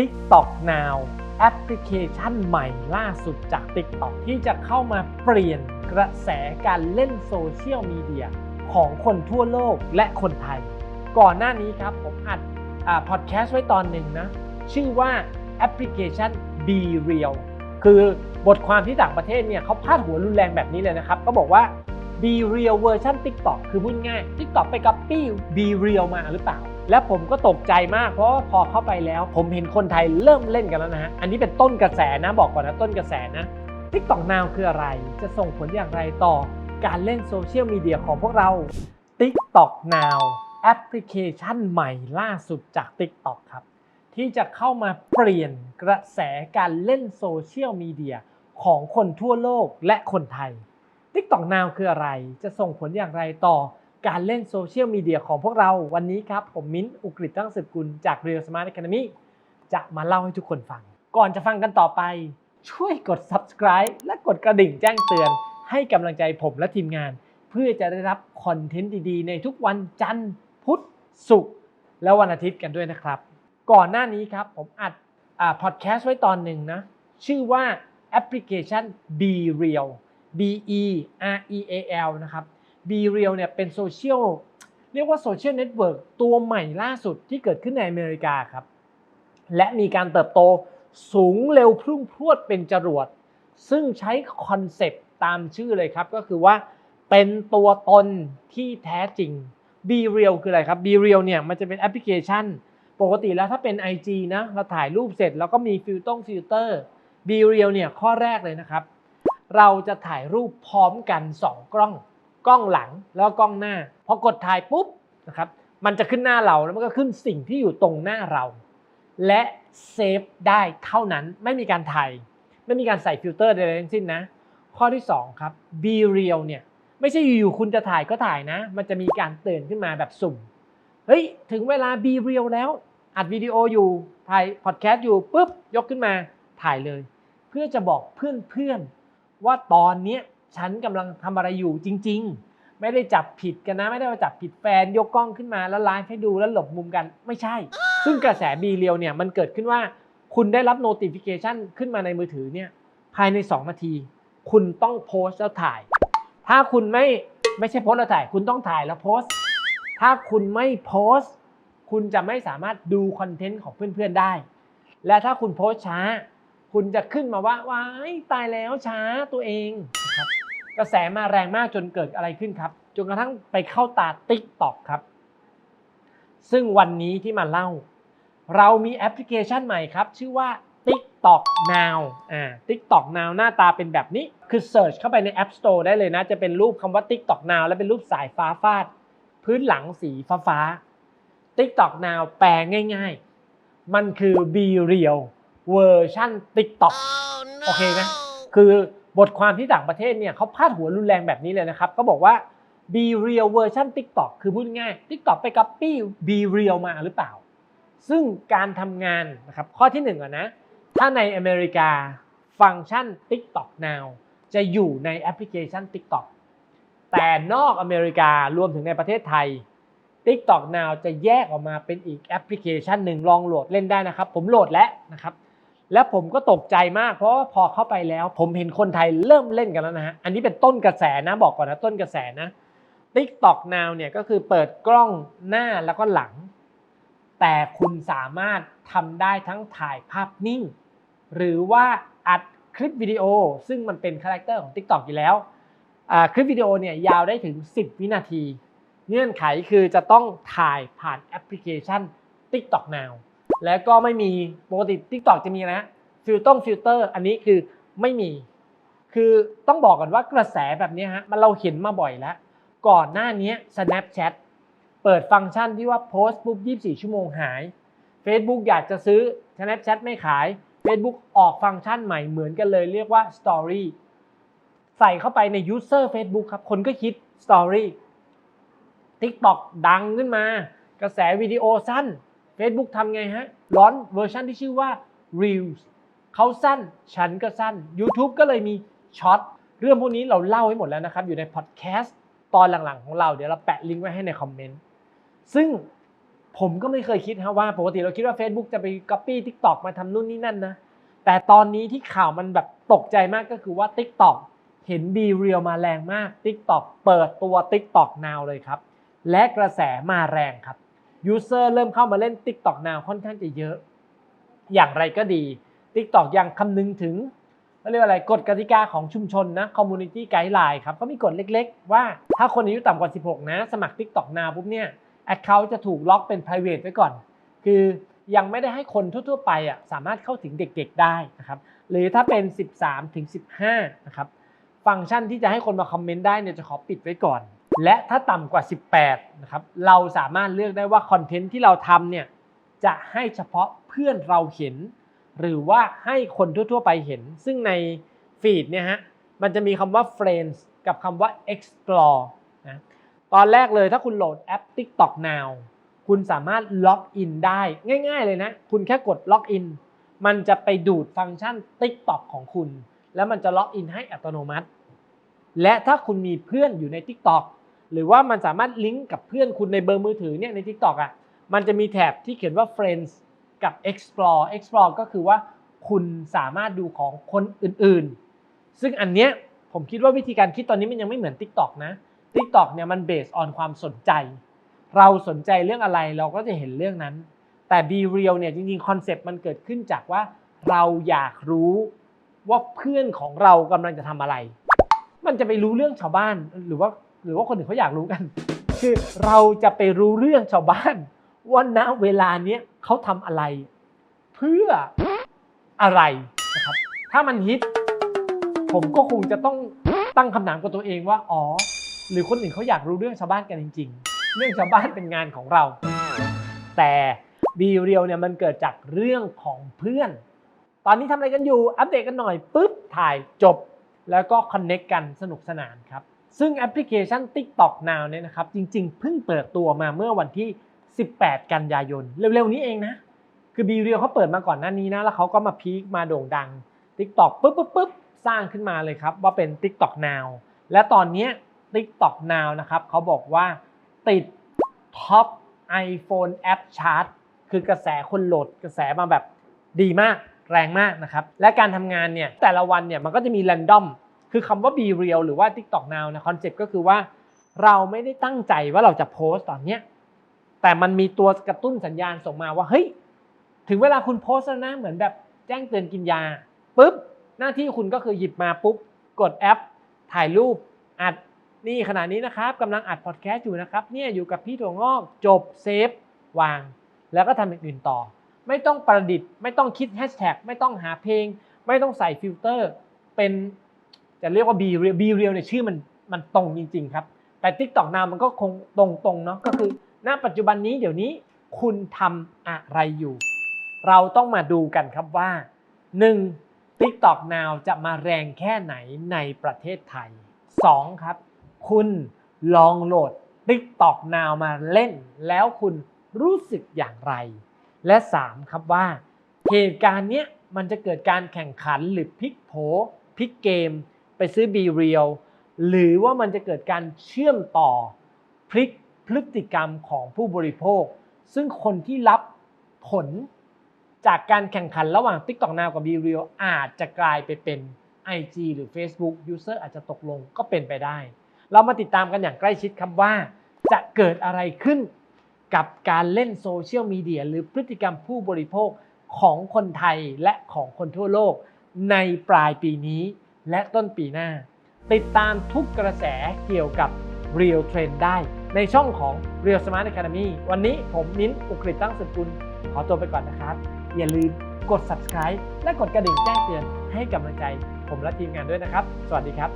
TikTok Now แอปพลิเคชันใหม่ล่าสุดจาก TikTok ที่จะเข้ามาเปลี่ยนกระแสการเล่นโซเชียลมีเดียของคนทั่วโลกและคนไทย ก่อนหน้านี้ครับผมอัดพอดแคสต์ไว้ตอนหนึ่งนะ ชื่อว่าแอปพลิเคชัน Be Real คือบทความที่ต่างประเทศเนี่ยเขาพาดหัวรุนแรงแบบนี้เลยนะครับ ก็บอกว่า Be Real เวอร์ชัน TikTok คือพูดง่าย TikTok ไปก๊อปปี้ Be Real มาหรือเปล่า และผมก็ตกใจมากเพราะพอเข้าไปแล้ว ผมเห็นคนไทยเริ่มเล่นกันแล้วนะฮะ อันนี้เป็นต้นกระแสนะบอกก่อนนะต้นกระแสนะ TikTok Now คืออะไร จะส่งผลอย่างไรต่อการเล่นโซเชียลมีเดียของพวกเรา TikTok Now แอปพลิเคชันใหม่ล่าสุดจาก TikTok ครับ ที่จะเข้ามาเปลี่ยนกระแสการเล่นโซเชียลมีเดียของคนทั่วโลกและคนไทย TikTok Now คืออะไร จะส่งผลอย่างไรต่อ การเล่นโซเชียลมีเดียของพวกเราวันนี้ครับ ผมมิ้นท์อุกฤษตั้งสืบกุลจาก Real Smart Academy จะมาเล่าให้ทุกคนฟัง ก่อนจะฟังกันต่อไป ช่วยกด subscribe และกดกระดิ่งแจ้งเตือน ให้กำลังใจผมและทีมงาน เพื่อจะได้รับคอนเทนต์ดีๆ ในทุกวันจันทร์ พุธศุกร์และวันอาทิตย์กันด้วยนะครับ ก่อนหน้านี้ครับผมอัดพอดแคสต์ไว้ตอนหนึ่งนะ ชื่อว่าแอปพลิเคชัน Be Real B E R E A L นะครับ b Real เนี่ยเป็นโซเชียลเรียกว่าโซเชียลเน็ตเวิร์กตัวใหม่ล่าสุดที่เกิดขึ้นในอเมริกาครับ และมีการเติบโตสูงเร็วพุ่งพรวดเป็นจรวด ซึ่งใช้คอนเซปต์ตามชื่อเลยครับ ก็คือว่าเป็นตัวตนที่แท้จริง b Real คืออะไรครับ b Real เนี่ยมันจะเป็นแอปพลิเคชัน ปกติแล้วถ้าเป็น IG นะเราถ่ายรูปเสร็จแล้วก็มีฟิลตรงฟิลเตอร์ b Real เนี่ยข้อแรกเลยนะครับ เราจะถ่ายรูปพร้อมกัน 2 กล้อง กล้องหลังแล้วกกล้องหน้า พอกดถ่ายปุ๊บนะครับมันจะขึ้นหน้าเราแล้วมันก็ขึ้นสิ่งที่อยู่ตรงหน้าเรา และเซฟได้เท่านั้นไม่มีการถ่ายไม่มีการใส่ฟิลเตอร์ใดๆทั้งสิ้นนะข้อที่2ครับ Be Real เนี่ยไม่ใช่อยู่ๆคุณจะถ่ายก็ถ่ายนะ มันจะมีการเตือนขึ้นมาแบบสุ่มเฮ้ยถึงเวลา Be Real แล้วอัดวิดีโออยู่ถ่ายพอดแคสต์อยู่ปุ๊บยกขึ้นมาถ่ายเลย เพื่อจะบอกเพื่อนๆว่าตอนเนี้ย ฉันกำลังทำอะไรอยู่จริง ๆ ไม่ได้จับผิดกันนะ ไม่ได้ว่าจับผิดแฟนยกกล้องขึ้นมาแล้วไลฟ์ให้ดูแล้วหลบมุมกันไม่ใช่ ซึ่งกระแส Be Real เนี่ยมันเกิดขึ้นว่าคุณได้รับ notification ขึ้นมาในมือถือเนี่ยภายใน 2 นาที คุณต้องโพสต์แล้วถ่าย ถ้าคุณไม่ไม่ใช่โพสต์แล้วถ่าย คุณต้องถ่ายแล้วโพสต์ถ้าคุณไม่โพสต์คุณจะไม่สามารถดูคอนเทนต์ของเพื่อนๆได้ และถ้าคุณโพสต์ช้า คุณจะขึ้นมาว่าว้ายตายแล้วช้าตัวเองครับกระแสมาแรงมากจนเกิดอะไรขึ้นครับ จนกระทั่งไปเข้าตา t ิ k t o k ครับ ซึ่งวันนี้ที่มาเล่า เรามีแอปพลิเคชันใหม่ครับ ชื่อว่า TikTok Now อ่า TikTok Now หน้าตาเป็นแบบนี้ คือ Search เข้าไปใน App Store ได้เลยนะ จะเป็นรูปคำว่า TikTok Now และเป็นรูปสายฟ้าฟาด พื้นหลังสีฟ้าฟ้า TikTok Now แปลง่ายๆ มันคือ Be Real เวอร์ชัน TikTok โอเคไหมคือบทความที่ต่างประเทศเนี่ยเขาพาดหัวรุนแรงแบบนี้เลยนะครับเขาบอกว่า Be Real เวอร์ชัน TikTok คือพูดง่าย TikTok ไปก๊อปปี้ Be Real มาหรือเปล่า ซึ่งการทำงานนะครับข้อที่หนึ่งอะนะ ถ้าในอเมริกาฟังก์ชัน TikTok Now จะอยู่ในแอปพลิเคชัน TikTok แต่นอกอเมริการวมถึงในประเทศไทย TikTok Now จะแยกออกมาเป็นอีกแอปพลิเคชันหนึ่งลองโหลดเล่นได้นะครับ ผมโหลดแล้วนะครับ แล้วผมก็ตกใจมากเพราะาพอเข้าไปแล้ว ผมเห็นคนไทยเริ่มเล่นกันแล้วนะฮะอันนี้เป็นต้นกระแสนะบอกก่อนนะต้นกระแสนะ TikTok Now เนี่ยก็คือเปิดกล้องหน้าแล้วก็หลัง แต่คุณสามารถทำได้ทั้งถ่ายภาพนิ่ง หรือว่าอัดคลิปวิดีโอ ซึ่งมันเป็นคาแรคเตอร์ของ TikTok อยู่แล้วคลิปวิดีโอเนี่ยยาวได้ถึง 10 วินาที เงื่อนไขคือจะต้องถ่ายผ่านแอปพลิเคชัน TikTok Now แล้วก็ไม่มีปกติ TikTok จะมีนะฟิลต้องฟิลเตอร์ อันนี้คือไม่มี คือต้องบอกก่อนว่ากระแสแบบนี้ฮะมันเราเห็นมาบ่อยแล้ว ก่อนหน้านี้ Snapchat เปิดฟังก์ชันที่ว่าโพสต์ปุ๊บ24 ชั่วโมงหาย Facebook อยากจะซื้อ Snapchat ไม่ขาย Facebook ออกฟังก์ชันใหม่เหมือนกันเลยเรียกว่า Story ใส่เข้าไปใน User Facebook ครับ คนก็คิด Story TikTok ดังขึ้นมา กระแสวิดีโอสั้น Facebook ทำไงฮะร้อนเวอร์ชันที่ชื่อว่า Reels เขาสั้น ฉันก็สั้น YouTube ก็เลยมีช็อตเรื่องพวกนี้เราเล่าให้หมดแล้วนะครับ อยู่ในพอดแคสต์ตอนหลังๆ ของเราเดี๋ยวเราแปะลิงก์ไว้ให้ในคอมเมนต์ซึ่งผมก็ไม่เคยคิดนะว่าปกติเราคิดว่า Facebook จะไป Copy TikTok มาทำนู่นนี่นั่นนะ แต่ตอนนี้ที่ข่าวมันแบบตกใจมากก็คือว่า TikTok เห็น b r e a l มาแรงมาก TikTok เปิดตัว TikTok Now เลยครับ และกระแสมาแรงครับ User เริ่มเข้ามาเล่น TikTok Now ค่อนข้างจะเยอะ อย่างไรก็ดี TikTok ยังคำนึงถึงเขาเรียกว่าอะไรกฎกติกาของชุมชนนะ Community Guideline ครับเขามีกฎเล็กๆ ว่าถ้าคนอายุต่ำกว่า 16 นะ สมัคร TikTok Now ปุ๊บเนี่ย Account จะถูกล็อกเป็น private ไว้ก่อน คือยังไม่ได้ให้คนทั่วๆ ไปอะสามารถเข้าถึงเด็กๆได้นะครับหรือถ้าเป็น 13ถึง15นะครับฟังก์ชันที่จะให้คนมาคอมเมนต์ได้เนี่ยจะขอปิดไว้ก่อน และถ้าต่ำกว่า 18นะครับเราสามารถเลือกได้ว่าคอนเทนต์ที่เราทำเนี่ยจะให้เฉพาะเพื่อนเราเห็น หรือว่าให้คนทั่ว ๆ ไปเห็น ซึ่งในฟีดเนี่ยฮะมันจะมีคำว่า friends กับคำว่า explore นะตอนแรกเลยถ้าคุณโหลดแอป TikTok Now คุณสามารถล็อกอินได้ง่าย ๆ เลยนะ คุณแค่กดล็อกอินมันจะไปดูดฟังก์ชัน TikTok ของคุณ แล้วมันจะล็อกอินให้อัตโนมัติ และถ้าคุณมีเพื่อนอยู่ใน TikTok หรือว่ามันสามารถลิงก์กับเพื่อนคุณในเบอร์มือถือเนี่ยใน TikTok อะมันจะมีแถบที่เขียนว่า friends กับ explore explore ก็คือว่าคุณสามารถดูของคนอื่นๆ ซึ่งอันเนี้ยผมคิดว่าวิธีการคิดตอนนี้มันยังไม่เหมือน TikTok นะ TikTok เนี่ยมัน based on ความสนใจ เราสนใจเรื่องอะไรเราก็จะเห็นเรื่องนั้น แต่ Be Real เนี่ยจริงๆคอนเซปต์มันเกิดขึ้นจากว่าเราอยากรู้ว่าเพื่อนของเรากำลังจะทำอะไร มันจะไปรู้เรื่องชาวบ้านหรือว่า หรือว่าคนอื่นเขาอยากรู้กัน คือเราจะไปรู้เรื่องชาวบ้านว่าณเวลาเนี้ยเขาทำอะไร เพื่ออะไรนะครับ ถ้ามันฮิต ผมก็คงจะต้องตั้งคำถามกับตัวเองว่าอ๋อ หรือคนอื่นเขาอยากรู้เรื่องชาวบ้านกันจริง ๆ เรื่องชาวบ้านเป็นงานของเรา แต่บีเรียลเนี่ยมันเกิดจากเรื่องของเพื่อน ตอนนี้ทำอะไรกันอยู่ อัปเดตกันหน่อยปุ๊บถ่ายจบ แล้วก็คอนเน็กกันสนุกสนานครับ ซึ่งแอปพลิเคชัน TikTok Now เนี่ยนะครับจริงๆ เพิ่งเปิดตัวมาเมื่อวันที่ 18 กันยายน เร็วๆ นี้เองนะ คือบีเรียลเขาเปิดมาก่อนหน้านี้นะ แล้วเขาก็มาพีคมาโด่งดัง TikTok ปุ๊บปุ๊บปุ๊บสร้างขึ้นมาเลยครับ ว่าเป็น TikTok Now และตอนนี้ TikTok Now นะครับเขาบอกว่าติดท็อป iPhone App Chart คือกระแสคนโหลดกระแสมาแบบดีมากแรงมากนะครับ และการทำงานเนี่ยแต่ละวันเนี่ยมันก็จะมี random คือคำว่า be real หรือว่า TikTok Now นะคอนเซ็ปต์ก็คือว่า เราไม่ได้ตั้งใจว่าเราจะโพสต์ตอนเนี้ยแต่มันมีตัวกระตุ้นสัญญาณส่งมาว่าเฮ้ยถึงเวลาคุณโพสต์แล้วนะเหมือนแบบแจ้งเตือนกินยาปุ๊บหน้าที่คุณก็คือหยิบมาปุ๊บกดแอป ถ่ายรูปอัดนี่ขณะนี้นะครับกำลังอัดพอดแคสต์อยู่นะครับเนี่ยอยู่กับพี่ถั่วงอกจบเซฟวาง แล้วก็ทำอย่างอื่นต่อ ไม่ต้องประดิษฐ์ ไม่ต้องคิดแฮชแท็กไม่ต้องหาเพลง ไม่ต้องใส่ฟิลเตอร์ เป็น จะเรียกว่า B Real B Real เนี่ยชื่อมันมันตรงจริง ๆ ครับ แต่ TikTok Now มันก็คงตรงๆเนาะก็คือณปัจจุบันนี้เดี๋ยวนี้คุณทำอะไรอยู่ เราต้องมาดูกันครับว่า 1. TikTok Now จะมาแรงแค่ไหนในประเทศไทย 2. ครับ คุณลองโหลด TikTok Now มาเล่น แล้วคุณรู้สึกอย่างไร และ 3. ครับว่า เหตุการณ์เนี้ยมันจะเกิดการแข่งขันหรือพลิกโผพลิกเกม ไปซื้อ b r e a l หรือว่ามันจะเกิดการเชื่อมต่อพลิกพฤติกรรมของผู้บริโภค ซึ่งคนที่รับผลจากการแข่งขันระหว่าง TikTok Now กับ b r e a l อาจจะกลายไปเป็น IG หรือ Facebook User อาจจะตกลงก็เป็นไปได้ เรามาติดตามกันอย่างใกล้ชิดครับว่า จะเกิดอะไรขึ้นกับการเล่นโซเชียลมีเดียหรือพฤติกรรมผู้บริโภคของคนไทยและของคนทั่วโลกในปลายปีนี้ และต้นปีหน้า ติดตามทุกกระแสเกี่ยวกับ Real Trend ได้ ในช่องของ Real Smart Academy วันนี้ผมมิ้นท์อุกฤษตั้งสกุล ขอตัวไปก่อนนะครับ อย่าลืมกด subscribe และกดกระดิ่งแจ้งเตือนให้กำลังใจ ผมและทีมงานด้วยนะครับ สวัสดีครับ